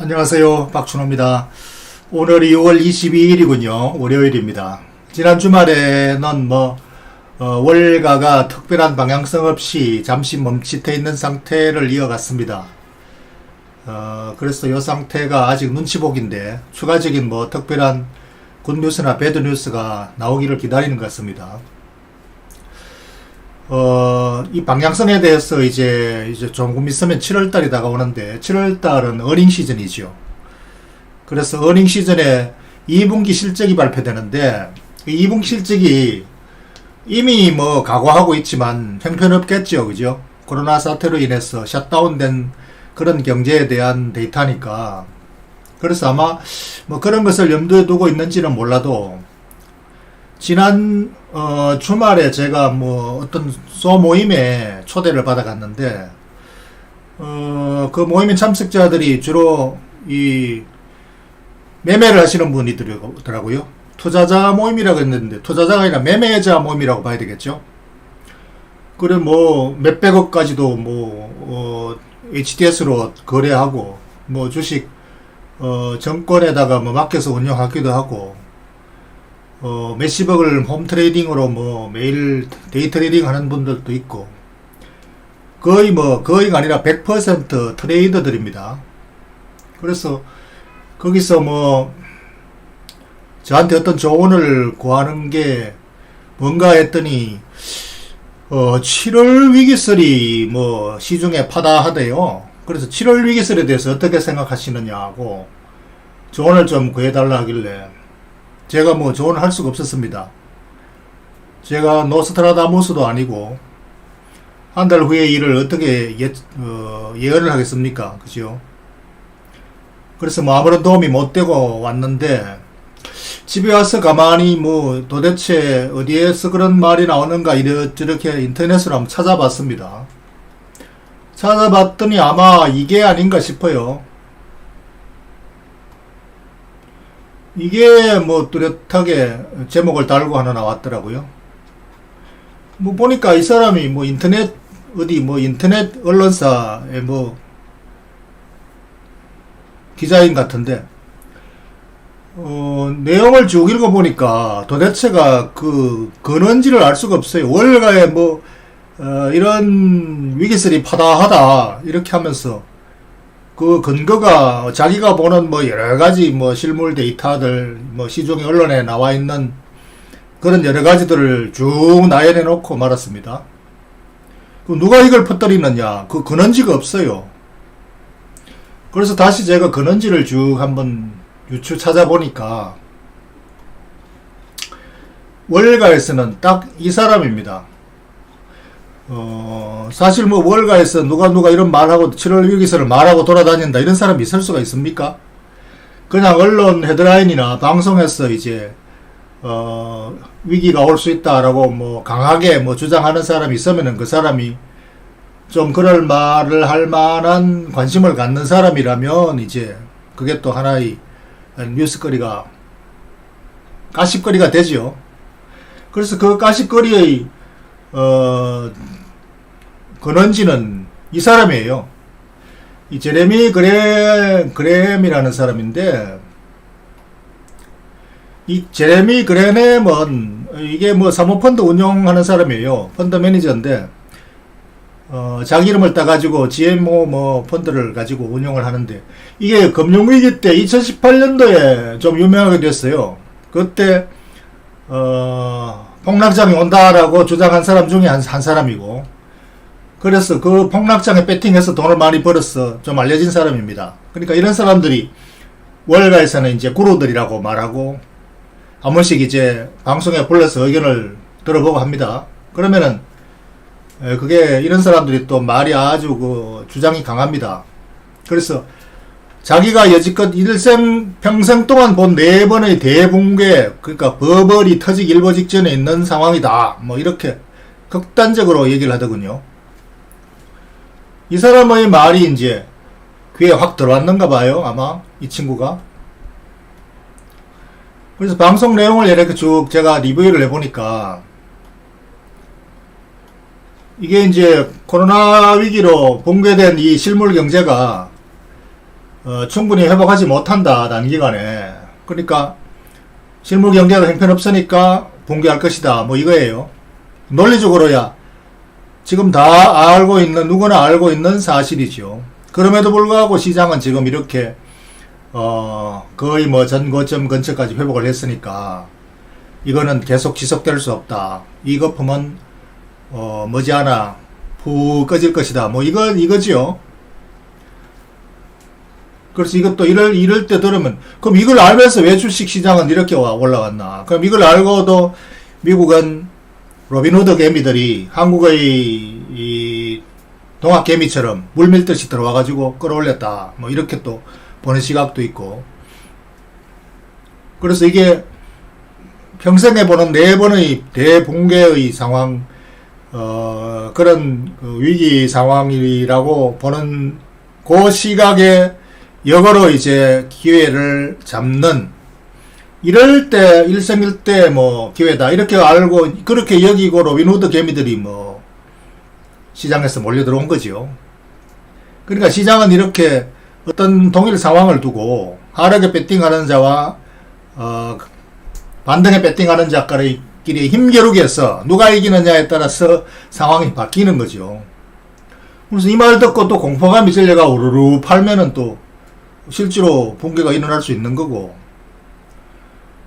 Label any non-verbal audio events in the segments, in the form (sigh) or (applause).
안녕하세요. 박준호입니다. 오늘이 6월 22일이군요. 월요일입니다. 지난 주말에는 뭐, 어, 월가가 특별한 방향성 없이 잠시 멈칫해 있는 상태를 이어갔습니다. 어, 그래서 이 상태가 아직 눈치보기인데, 추가적인 뭐 특별한 굿뉴스나 배드뉴스가 나오기를 기다리는 것 같습니다. 어, 이 방향성에 대해서 이제, 이제 조금 있으면 7월달이 다가오는데, 7월달은 어닝 시즌이죠. 그래서 어닝 시즌에 2분기 실적이 발표되는데, 이 2분기 실적이 이미 뭐 각오하고 있지만 형편없겠죠. 그죠? 코로나 사태로 인해서 셧다운된 그런 경제에 대한 데이터니까. 그래서 아마 뭐 그런 것을 염두에 두고 있는지는 몰라도, 지난 어, 주말에 제가 뭐 어떤 소 모임에 초대를 받아갔는데 어, 그 모임에 참석자들이 주로 이 매매를 하시는 분이더라고요. 투자자 모임이라고 했는데 투자자가 아니라 매매자 모임이라고 봐야 되겠죠. 그래 뭐 몇백억까지도 뭐 어, HTS로 거래하고 뭐 주식 어, 정권에다가 뭐 맡겨서 운영하기도 하고 어, 몇십억을 홈 트레이딩으로 뭐 매일 데이 트레이딩 하는 분들도 있고 거의 뭐 거의가 아니라 100% 트레이더들입니다. 그래서 거기서 뭐 저한테 어떤 조언을 구하는 게 뭔가 했더니 어 7월 위기설이 뭐 시중에 파다하대요. 그래서 7월 위기설에 대해서 어떻게 생각하시느냐고 조언을 좀 구해달라 하길래 제가 뭐 조언을 할 수가 없었습니다. 제가 노스트라다무스도 아니고 한 달 후에 일을 어떻게 예, 어, 예언을 하겠습니까? 그죠? 그래서 뭐 아무런 도움이 못 되고 왔는데 집에 와서 가만히 뭐 도대체 어디에서 그런 말이 나오는가 이렇게 인터넷으로 한번 찾아봤습니다. 찾아봤더니 아마 이게 아닌가 싶어요. 이게 뭐 뚜렷하게 제목을 달고 하나 나왔더라고요. 뭐 보니까 이 사람이 뭐 인터넷 어디 뭐 인터넷 언론사의 뭐 기자인 같은데 어, 내용을 쭉 읽어보니까 도대체가 그 근원지를 알 수가 없어요. 월가에 뭐 어, 이런 위기설이 파다하다 이렇게 하면서 그 근거가 자기가 보는 뭐 여러 가지 뭐 실물 데이터들 뭐 시중에 언론에 나와 있는 그런 여러 가지들을 쭉 나열해 놓고 말았습니다. 그 누가 이걸 퍼뜨리느냐? 그 근원지가 없어요. 그래서 다시 제가 근원지를 쭉 한번 유추 찾아보니까 월가에서는 딱 이 사람입니다. 어, 사실 뭐 월가에서 누가 누가 이런 말하고 7월 위기설을 말하고 돌아다닌다 이런 사람이 있을 수가 있습니까? 그냥 언론 헤드라인이나 방송에서 이제 어, 위기가 올 수 있다라고 뭐 강하게 뭐 주장하는 사람이 있으면은 그 사람이 좀 그럴 말을 할 만한 관심을 갖는 사람이라면 이제 그게 또 하나의 뉴스거리가 가십거리가 되죠. 그래서 그 가십거리의 어, 근원지는 이 사람이에요. 이 제레미 그레, 그램이라는 사람인데, 이 제레미 그레넴은 이게 뭐 사모펀드 운영하는 사람이에요. 펀드 매니저인데, 어, 자기 이름을 따가지고 GMO 뭐 펀드를 가지고 운영을 하는데, 이게 금융위기 때 2018년도에 좀 유명하게 됐어요. 그때, 어, 폭락장이 온다라고 주장한 사람 중에 한, 한 사람이고 그래서 그 폭락장에 배팅해서 돈을 많이 벌어서 좀 알려진 사람입니다. 그러니까 이런 사람들이 월가에서는 이제 구루들이라고 말하고 한 번씩 이제 방송에 불러서 의견을 들어보고 합니다. 그러면은 그게 이런 사람들이 또 말이 아주 그 주장이 강합니다. 그래서 자기가 여지껏 일생 평생 동안 본 네 번의 대붕괴 그러니까 버벌이 터지기 일보 직전에 있는 상황이다. 뭐 이렇게 극단적으로 얘기를 하더군요. 이 사람의 말이 이제 귀에 확 들어왔는가 봐요. 아마 이 친구가. 그래서 방송 내용을 이렇게 쭉 제가 리뷰를 해보니까 이게 이제 코로나 위기로 붕괴된 이 실물 경제가 어, 충분히 회복하지 못한다 단기간에 그러니까 실물 경제가 형편없으니까 붕괴할 것이다 뭐 이거예요 논리적으로야 지금 다 알고 있는 누구나 알고 있는 사실이죠. 그럼에도 불구하고 시장은 지금 이렇게 어, 거의 뭐 전고점 근처까지 회복을 했으니까 이거는 계속 지속될 수 없다. 이 거품은 어, 머지않아 푹 꺼질 것이다. 뭐 이거 이거지요. 그래서 이것도 이럴, 이럴 때 들으면, 그럼 이걸 알면서 왜 주식 시장은 이렇게 와- 올라왔나? 그럼 이걸 알고도 미국은 로빈후드 개미들이 한국의 이 동학 개미처럼 물밀듯이 들어와가지고 끌어올렸다. 뭐 이렇게 또 보는 시각도 있고. 그래서 이게 평생에 보는 네 번의 대붕괴의 상황, 어, 그런 그 위기 상황이라고 보는 그 시각에 역으로 이제 기회를 잡는 이럴 때 일생일대 뭐 기회다 이렇게 알고 그렇게 여기고 로빈후드 개미들이 뭐 시장에서 몰려 들어온 거지요. 그러니까 시장은 이렇게 어떤 동일 상황을 두고 하락에 배팅하는 자와 어, 반등에 배팅하는 자끼리 힘겨루기에서 누가 이기느냐에 따라서 상황이 바뀌는 거죠. 그래서 이 말 듣고 또 공포감이 들려가 우르르 팔면은 또 실제로 붕괴가 일어날 수 있는 거고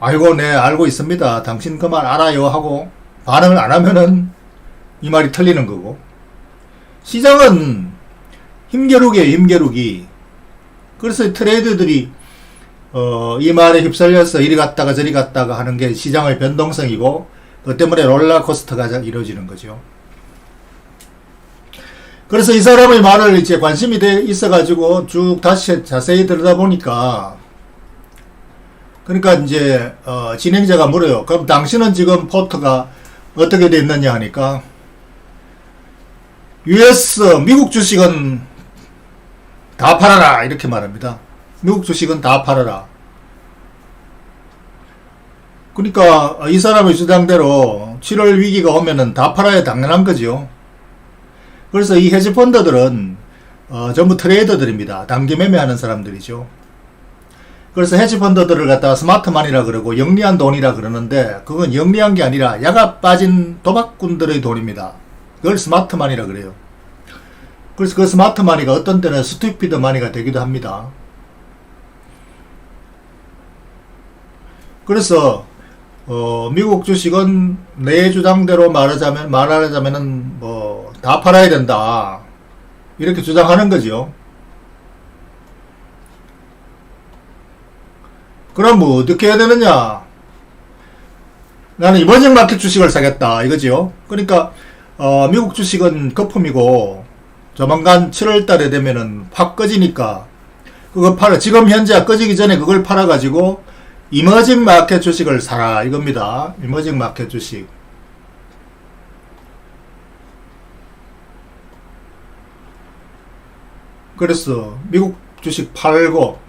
알고 네 알고 있습니다. 당신 그 말 알아요 하고 반응을 안 하면은 이 말이 틀리는 거고 시장은 힘겨루기에 힘겨루기 그래서 트레이드들이 어, 이 말에 휩쓸려서 이리 갔다가 저리 갔다가 하는 게 시장의 변동성이고 그 때문에 롤러코스터가 이루어지는 거죠. 그래서 이 사람의 말을 이제 관심이 돼 있어가지고 쭉 다시 자세히 들여다보니까 그러니까 이제 어, 진행자가 물어요. 그럼 당신은 지금 포트가 어떻게 돼 있느냐 하니까 US 미국 주식은 다 팔아라 이렇게 말합니다. 미국 주식은 다 팔아라. 그러니까 이 사람의 주장대로 7월 위기가 오면은 다 팔아야 당연한 거죠. 그래서 이 헤지 펀드들은 어, 전부 트레이더들입니다. 단기 매매하는 사람들이죠. 그래서 헤지 펀드들을 갖다가 스마트만이라 그러고 영리한 돈이라 그러는데 그건 영리한 게 아니라 야가 빠진 도박꾼들의 돈입니다. 그걸 스마트만이라 그래요. 그래서 그 스마트마니가 어떤 때는 스튜피드 마니가 되기도 합니다. 그래서 어, 미국 주식은 내 주장대로 말하자면 말하자면은 뭐 다 팔아야 된다 이렇게 주장하는 거죠. 그럼 뭐 어떻게 해야 되느냐? 나는 이머징 마켓 주식을 사겠다 이거지요. 그러니까 어, 미국 주식은 거품이고 조만간 7월 달에 되면은 확 꺼지니까 그거 팔아 지금 현재 꺼지기 전에 그걸 팔아 가지고 이머징 마켓 주식을 사라 이겁니다. 이머징 마켓 주식. 그래서 미국 주식 팔고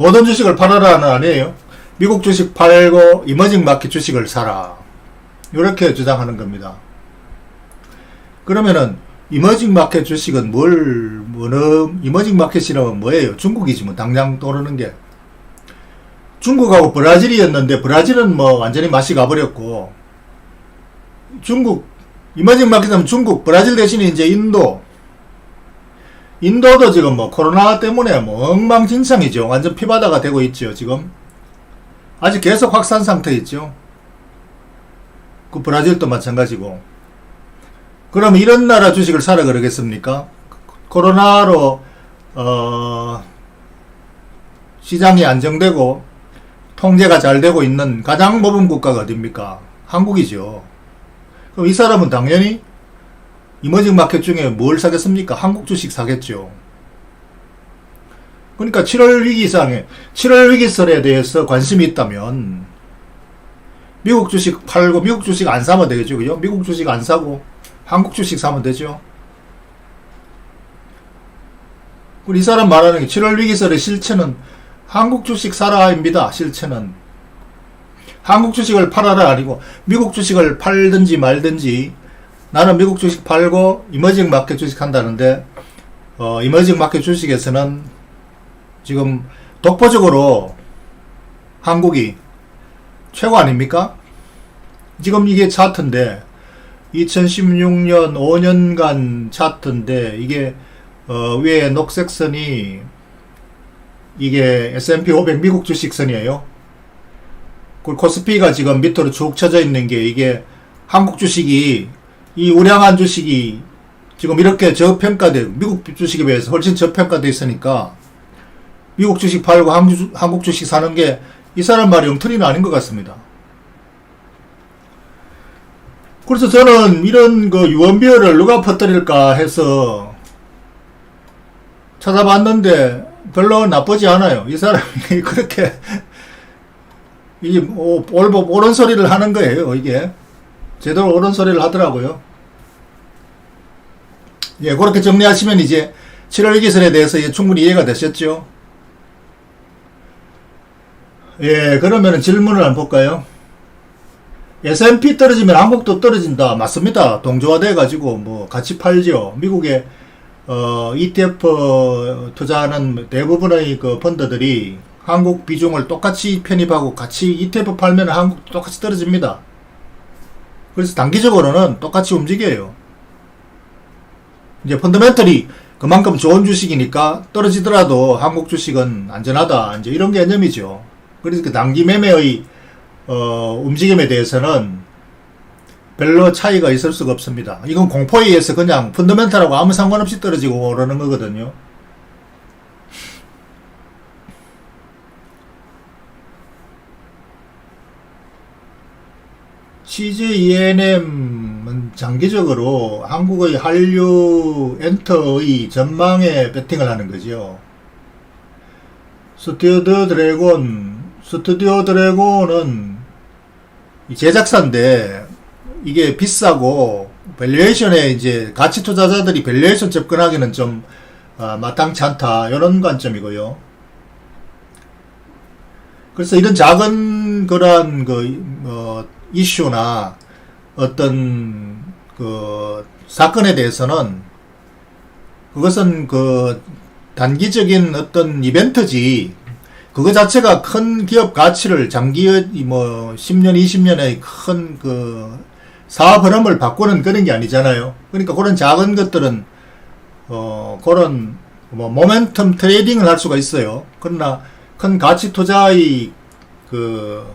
모든 주식을 팔아라는 아니에요. 미국 주식 팔고 이머징 마켓 주식을 사라. 이렇게 주장하는 겁니다. 그러면은 이머징 마켓 주식은 뭘 뭐는 이머징 마켓이라면 뭐예요? 중국이지 뭐 당장 떠오르는 게 중국하고 브라질이었는데 브라질은 뭐 완전히 맛이 가버렸고 중국 이머징 마켓은 중국 브라질 대신에 이제 인도 인도도 지금 뭐 코로나 때문에 뭐 엉망진창이죠. 완전 피바다가 되고 있죠. 지금 아직 계속 확산 상태 있죠. 그 브라질도 마찬가지고. 그럼 이런 나라 주식을 사라 그러겠습니까? 코로나로 어, 시장이 안정되고 통제가 잘 되고 있는 가장 모범 국가가 어딥니까? 한국이죠. 그럼 이 사람은 당연히 이머징 마켓 중에 뭘 사겠습니까? 한국 주식 사겠죠. 그러니까 7월 위기상에 7월 위기설에 대해서 관심이 있다면 미국 주식 팔고 미국 주식 안 사면 되겠죠. 그죠? 미국 주식 안 사고 한국 주식 사면 되죠. 이 사람 말하는 게 7월 위기설의 실체는 한국 주식 사라입니다. 실체는 한국 주식을 팔아라 아니고 미국 주식을 팔든지 말든지 나는 미국 주식 팔고 이머징 마켓 주식 한다는데 어, 이머징 마켓 주식에서는 지금 독보적으로 한국이 최고 아닙니까? 지금 이게 차트인데 2016년 5년간 차트인데 이게 어, 위에 녹색 선이 이게 S&P 500 미국 주식 선이에요. 그 코스피가 지금 밑으로 쭉 쳐져 있는 게 이게 한국 주식이 이 우량한 주식이 지금 이렇게 저평가돼 미국 주식에 비해서 훨씬 저평가돼 있으니까 미국 주식 팔고 한국, 주- 한국 주식 사는 게 이 사람 말이 엉터리는 아닌 것 같습니다. 그래서 저는 이런 그 유언비어를 누가 퍼뜨릴까 해서 찾아봤는데 별로 나쁘지 않아요. 이 사람이 (laughs) 그렇게 뭐 옳- 옳은 소리를 하는 거예요. 이게 제대로 옳은 소리를 하더라고요. 예, 그렇게 정리하시면 이제 7월 기선에 대해서 이제 충분히 이해가 되셨죠? 예, 그러면 질문을 한번 볼까요? S&P 떨어지면 한국도 떨어진다. 맞습니다. 동조화돼 가지고 뭐 같이 팔죠. 미국에 어, ETF 투자하는 대부분의 그 펀드들이 한국 비중을 똑같이 편입하고 같이 ETF 팔면 한국도 똑같이 떨어집니다. 그래서 단기적으로는 똑같이 움직여요. 이제 펀더멘털이 그만큼 좋은 주식이니까 떨어지더라도 한국 주식은 안전하다. 이제 이런 개념이죠. 그래서 그 단기 매매의 어, 움직임에 대해서는 별로 차이가 있을 수가 없습니다. 이건 공포에 의해서 그냥 펀더멘탈하고 아무 상관없이 떨어지고 오르는 거거든요. CJENM은 장기적으로 한국의 한류 엔터의 전망에 베팅을 하는 거죠. 스튜디오 드래곤, 스튜디오 드래곤은 이 제작사인데 이게 비싸고 밸류에이션에 이제 가치 투자자들이 밸류에이션 접근하기는 좀 아, 마땅치 않다 이런 관점이고요. 그래서 이런 작은 그러한 그 어, 이슈나 어떤 그 사건에 대해서는 그것은 그 단기적인 어떤 이벤트지 그거 자체가 큰 기업 가치를 장기 뭐 10년 20년의 큰 그 사업 흐름을 바꾸는 그런 게 아니잖아요. 그러니까 그런 작은 것들은 어 그런 뭐 모멘텀 트레이딩을 할 수가 있어요. 그러나 큰 가치 투자의 그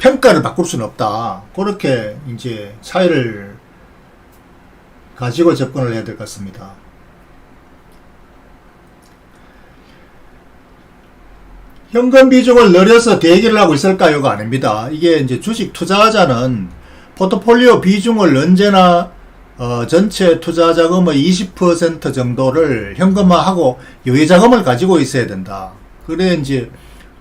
평가를 바꿀 수는 없다. 그렇게 이제 차이를 가지고 접근을 해야 될 것 같습니다. 현금 비중을 늘려서 대기를 하고 있을까요가 아닙니다. 이게 이제 주식 투자자는 포트폴리오 비중을 언제나 어, 전체 투자 자금의 20% 정도를 현금화하고 여유 자금을 가지고 있어야 된다. 그래 이제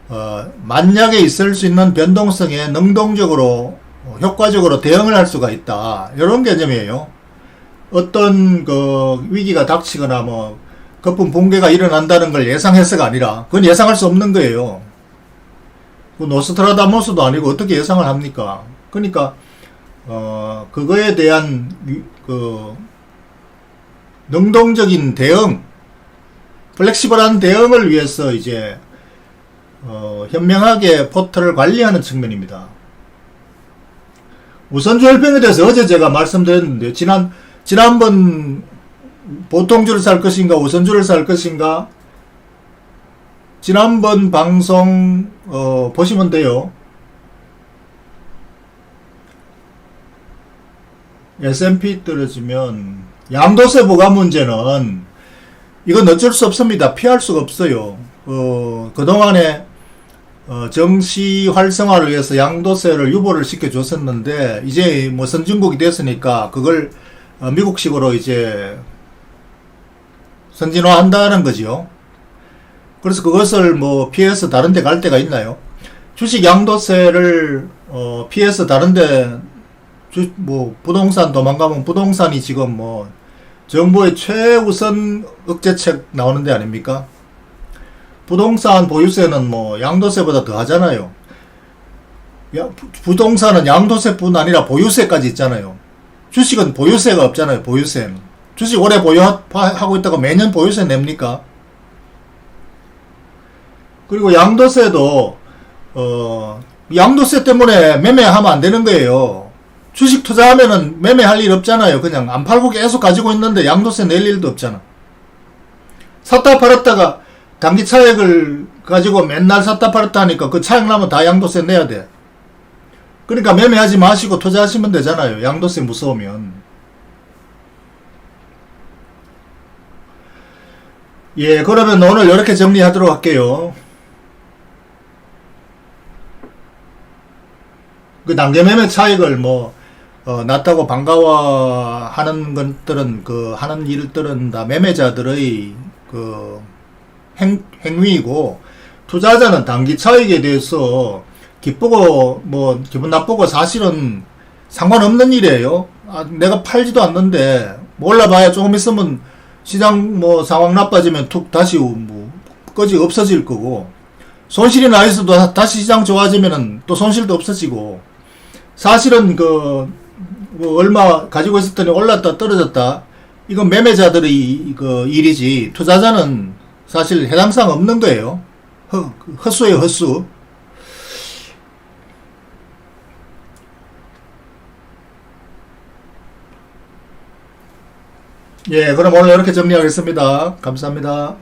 어, 만약에 있을 수 있는 변동성에 능동적으로 어, 효과적으로 대응을 할 수가 있다. 이런 개념이에요. 어떤 그 위기가 닥치거나 뭐 거품 붕괴가 일어난다는 걸 예상해서가 아니라 그건 예상할 수 없는 거예요. 그 노스트라다모스도 아니고 어떻게 예상을 합니까? 그러니까 어 그거에 대한 위- 그 능동적인 대응, 플렉시블한 대응을 위해서 이제 어 현명하게 포트를 관리하는 측면입니다. 우선주 혈평에 대해서 어제 제가 말씀드렸는데 지난 지난번 보통주를 살 것인가 우선주를 살 것인가 지난번 방송 어, 보시면 돼요. S&P 떨어지면 양도세 부과 문제는 이건 어쩔 수 없습니다. 피할 수가 없어요. 어, 그동안에 어, 정시 활성화를 위해서 양도세를 유보를 시켜줬었는데 이제 뭐 선진국이 됐으니까 그걸 어, 미국식으로 이제 선진화한다는 거지요. 그래서 그것을 뭐 피해서 다른 데 갈 데가 있나요? 주식 양도세를 어 피해서 다른 데뭐 부동산 도망가면 부동산이 지금 뭐 정부의 최우선 억제책 나오는 데 아닙니까? 부동산 보유세는 뭐 양도세보다 더 하잖아요. 부동산은 양도세뿐 아니라 보유세까지 있잖아요. 주식은 보유세가 없잖아요. 보유세는. 주식 오래 보유하고 있다가 매년 보유세 냅니까? 그리고 양도세도 어 양도세 때문에 매매하면 안 되는 거예요. 주식 투자하면은 매매할 일 없잖아요. 그냥 안 팔고 계속 가지고 있는데 양도세 낼 일도 없잖아. 샀다 팔았다가 단기 차익을 가지고 맨날 샀다 팔았다 하니까 그 차익 나면 다 양도세 내야 돼. 그러니까 매매하지 마시고 투자하시면 되잖아요. 양도세 무서우면. 예, 그러면 오늘 이렇게 정리하도록 할게요. 그 단계 매매 차익을 뭐, 어, 낮다고 반가워하는 것들은, 그, 하는 일들은 다 매매자들의 그, 행, 행위이고, 투자자는 단기 차익에 대해서 기쁘고, 뭐, 기분 나쁘고 사실은 상관없는 일이에요. 아, 내가 팔지도 않는데, 몰라봐야 조금 있으면 시장 뭐 상황 나빠지면 툭 다시 뭐, 꺼지 없어질 거고, 손실이 나 있어도 다- 다시 시장 좋아지면은 또 손실도 없어지고, 사실은 그, 뭐 얼마 가지고 있었더니 올랐다 떨어졌다. 이건 매매자들의 그 일이지. 투자자는 사실 해당사항 없는 거예요. 허, 헛수예요, 헛수. 예, 그럼 오늘 이렇게 정리하겠습니다. 감사합니다.